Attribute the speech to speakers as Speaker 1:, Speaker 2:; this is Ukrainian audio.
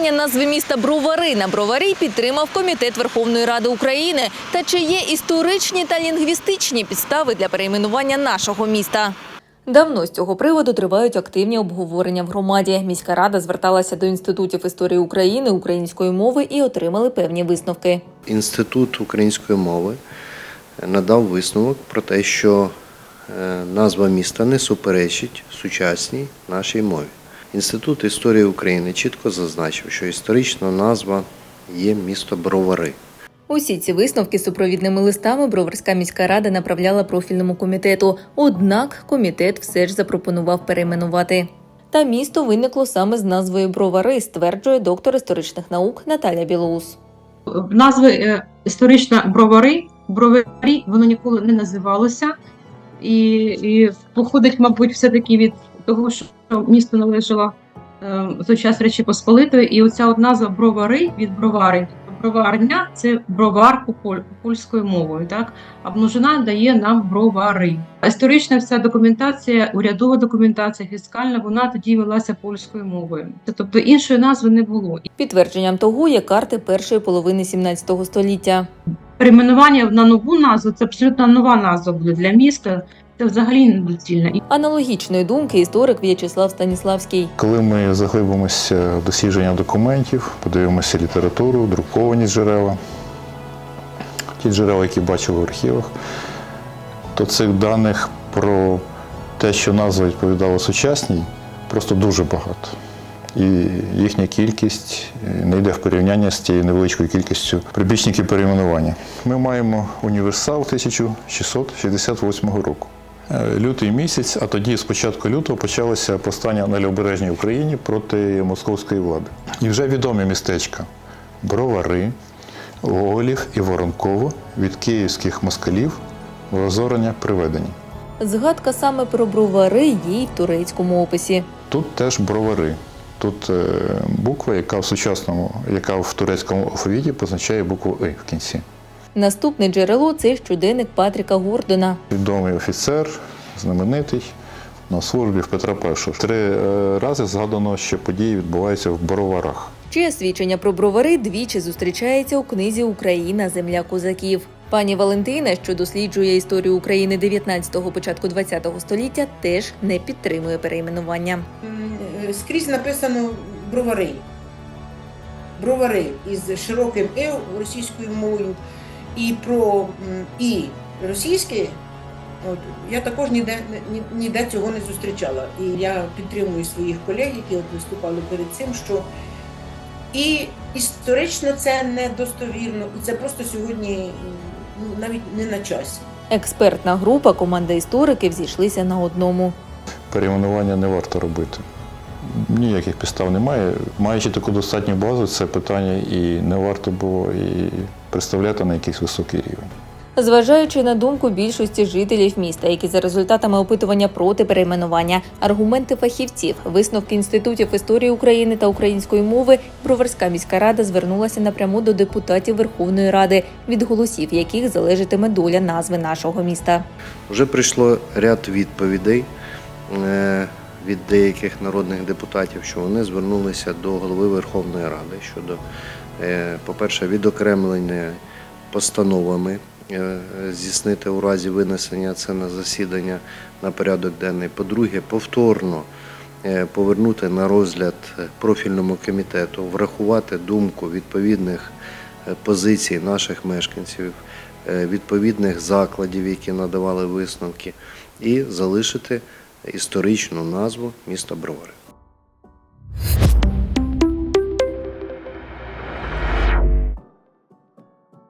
Speaker 1: перейменування назви міста Бровари на Бровари підтримав Комітет Верховної Ради України. Та чи є історичні та лінгвістичні підстави для перейменування нашого міста? Давно з цього приводу тривають активні обговорення в громаді. Міська рада зверталася до інститутів історії України, української мови і отримали певні висновки.
Speaker 2: Інститут української мови надав висновок про те, що е, назва міста не суперечить сучасній нашій мові. Інститут історії України чітко зазначив, що історична назва є місто Бровари.
Speaker 1: Усі ці висновки супровідними листами Броварська міська рада направляла профільному комітету. Однак комітет все ж запропонував перейменувати. Та місто виникло саме з назвою Бровари, стверджує доктор історичних наук Наталя Білоус.
Speaker 3: назви е, історична бровари, броварі, воно ніколи не називалося. І, і походить, мабуть, все-таки від того, що місто належало е, в час Речі Посполитої, і оця от назва бровари від бровари. Броварня це бровар польською мовою, так? а множина дає нам бровари. Історична вся документація, урядова документація, фіскальна, вона тоді велася польською мовою. Тобто іншої назви не було.
Speaker 1: Підтвердженням того є карти першої половини 17 століття.
Speaker 3: перейменування на нову назву це абсолютно нова назва буде для міста. Це взагалі недоцільно.
Speaker 1: Аналогічної думки історик В'ячеслав Станіславський.
Speaker 4: Коли ми заглибимося в дослідження документів, подивимося літературу, друковані джерела, ті джерела, які бачили в архівах, то цих даних про те, що назва відповідала сучасній, просто дуже багато. І їхня кількість не йде в порівняння з тією невеличкою кількістю прибічників перейменування. Ми маємо універсал 1668 року. Е, Лютий місяць, а тоді з початку лютого почалося повстання на Лівобережній Україні проти московської влади. І вже відомі містечка Бровари, Гоголів і Воронково від київських москалів в розорення приведені.
Speaker 1: Згадка саме про бровари є й в турецькому описі.
Speaker 4: Тут теж бровари. Тут е, буква, яка в сучасному, яка в турецькому алфавіті позначає букву И в кінці.
Speaker 1: Наступне джерело це щоденник Патріка Гордона.
Speaker 4: Відомий офіцер, знаменитий на службі в Петра І. Три е, рази згадано, що події відбуваються в Бороварах.
Speaker 1: Чиє свідчення про бровари двічі зустрічається у книзі Україна земля козаків. Пані Валентина, що досліджує історію України 19-го, початку 20-го століття, теж не підтримує перейменування.
Speaker 5: Скрізь написано бровари. Бровари із широким «е» російською мовою. І про і російське, от, я також ніде, ні- ніде цього не зустрічала. І я підтримую своїх колег, які от виступали перед цим, що і історично це недостовірно, і це просто сьогодні ну, навіть не на часі.
Speaker 1: Експертна група, команда істориків зійшлися на одному.
Speaker 4: Перейменування не варто робити. Ніяких підстав немає. Маючи таку достатню базу, це питання і не варто було і представляти на якийсь високий рівень.
Speaker 1: Зважаючи на думку більшості жителів міста, які за результатами опитування проти перейменування, аргументи фахівців, висновки інститутів історії України та української мови, Броварська міська рада звернулася напряму до депутатів Верховної Ради, від голосів яких залежатиме доля назви нашого міста.
Speaker 2: Вже прийшло ряд відповідей е, від деяких народних депутатів, що вони звернулися до голови Верховної Ради щодо, по-перше, відокремлення постановами е, здійснити у разі винесення це на засідання на порядок денний. По-друге, повторно е, повернути на розгляд профільному комітету, врахувати думку відповідних е, позицій наших мешканців, е, відповідних закладів, які надавали висновки, і залишити історичну назву міста Бровари.